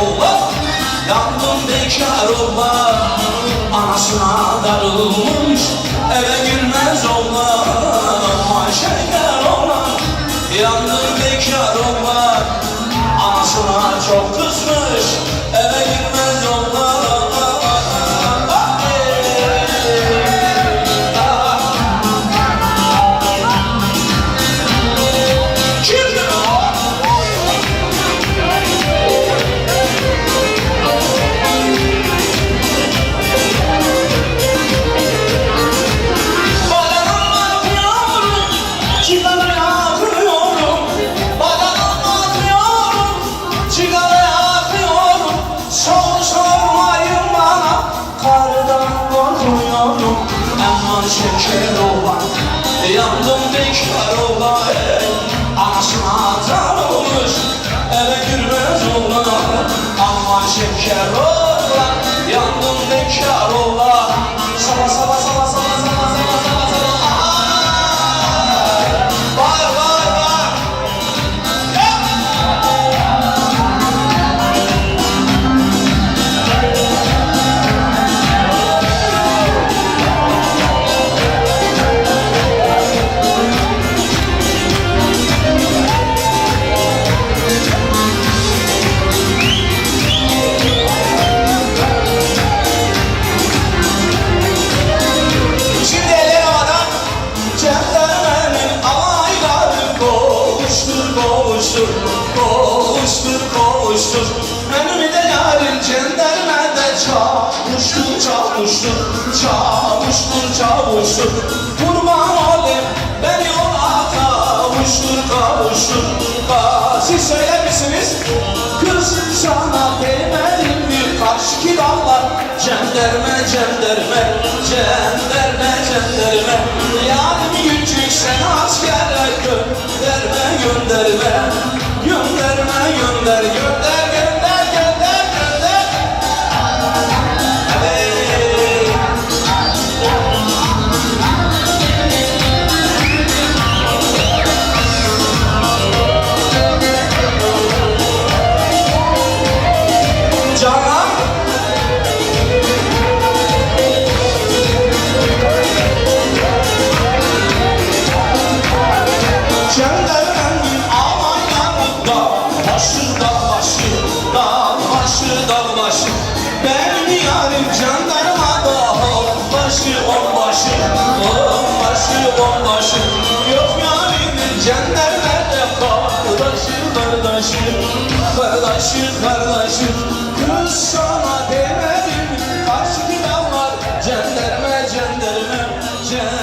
Oh, olmam Yandım bekar olmam Anasına darılmış Eve girmez olmam Ayşe'den olan Yandım bekar olmam Aman şeker olan, yandım bekar olan. Anasına tanımış, eve girmez olan. Aman şeker olan, Kovuştur kovuştur Kovuştur Benim de yarim cendermede Çavuştur çavuştur Çavuştur çavuştur. Kurban olayım ben yola kavuştur kavuştur. Siz söyler misiniz? Kız sana değmedim bir karşı dağlar Cenderme cenderme cenderme cenderme. Yarim küçük sen gönderme gönderme Gönderme gönder gönder gönder Kardeşi kardeşi Kız sana demedim. Karşı dağlar Cenderme cenderme Cenderme